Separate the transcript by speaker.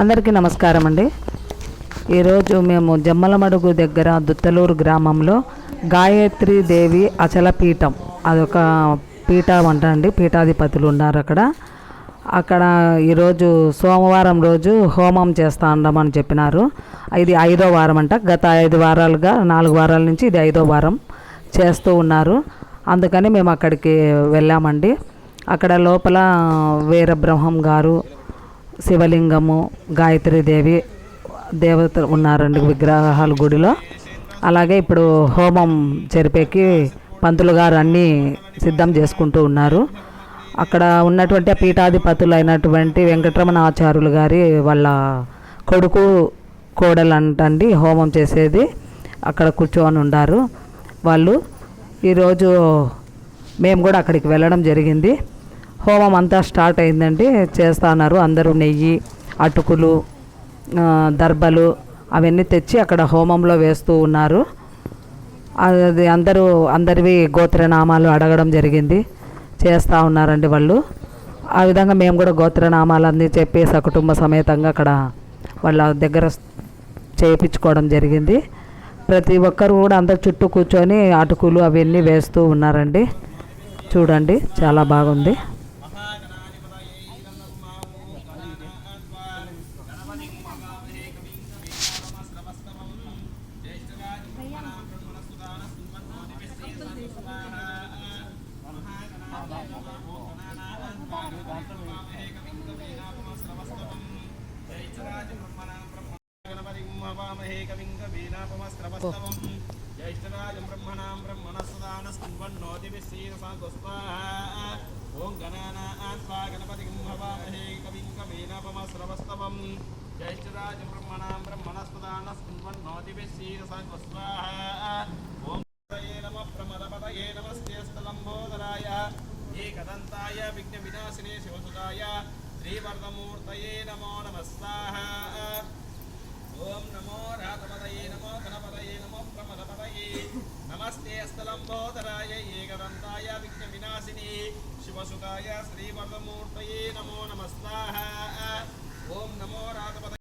Speaker 1: అందరికీ నమస్కారం అండి. ఈరోజు మేము జమ్మలమడుగు దగ్గర దుత్తలూరు గ్రామంలో గాయత్రి దేవి అచల పీఠం అదొక పీఠం అంట అండి పీఠాధిపతులు ఉన్నారు అక్కడ. అక్కడ ఈరోజు సోమవారం రోజు హోమం చేస్తా ఉండమని చెప్పినారు. ఇది ఐదో వారం అంట గత ఐదు వారాలుగా నాలుగు వారాల నుంచి ఇది ఐదో వారం చేస్తూ ఉన్నారు. అందుకని మేము అక్కడికి వెళ్ళామండి. అక్కడ లోపల వీరబ్రహ్మం గారు శివలింగము గాయత్రీదేవి దేవత ఉన్నారండి విగ్రహాల గుడిలో. అలాగే ఇప్పుడు హోమం జరిపేకి పంతులు గారు అన్నీ సిద్ధం చేసుకుంటూ ఉన్నారు. అక్కడ ఉన్నటువంటి ఆ పీఠాధిపతులు అయినటువంటి వెంకటరమణ ఆచార్యులు గారి వాళ్ళ కొడుకు కోడలు అంటండి హోమం చేసేది. అక్కడ కూర్చొని ఉన్నారు వాళ్ళు. ఈరోజు మేము కూడా అక్కడికి వెళ్ళడం జరిగింది. హోమం అంతా స్టార్ట్ అయిందండి. చేస్తా ఉన్నారు. అందరూ నెయ్యి అటుకులు దర్బలు అవన్నీ తెచ్చి అక్కడ హోమంలో వేస్తూ ఉన్నారు. అది అందరూ అందరివి గోత్రనామాలు అడగడం జరిగింది. చేస్తూ ఉన్నారండి వాళ్ళు. ఆ విధంగా మేము కూడా గోత్రనామాలన్నీ చెప్పి సకుటుంబ సమేతంగా అక్కడ వాళ్ళ దగ్గర చేయించుకోవడం జరిగింది. ప్రతి ఒక్కరు కూడా అందరు చుట్టూ కూర్చొని అటుకులు అవన్నీ వేస్తూ ఉన్నారండి. చూడండి చాలా బాగుంది.
Speaker 2: గణపతిం హవామహే కవిం కవీనాపమస్రవస్తవం జ్యేష్ఠరాజం బ్రహ్మణాం బ్రహ్మణస్పదానస్కున్వన్నోతిభిశ్రీరసాగోస్వాహ ఓం గణానాన్వా హవామహే కవిం కవీనాపమస్రవస్తవం జ్యేష్ఠరాజం బ్రహ్మణాం బ్రహ్మణస్పదానస్కున్వన్నోతిభిశ్రీరసాగోస్వాహ ఓం పతయే నమ ప్రమదపతయే నమస్తే స్థలంబోదరాయ ఏకదంతాయ విఘ్న వినాశినే శివసుదాయ శ్రీవర్ధమూర్తయే నమో నమ స్వాహ ఓం నమో రాతపదయే నమో గణపదయే నమో ప్రమదపదయే నమస్తే స్థలంబోదరాయ ఏకదంతాయ విఘ్న వినాశిని శివసుతాయ శ్రీవర్ధమూర్తయే నమో నమ స్వాహ ఓం నమో రాతపద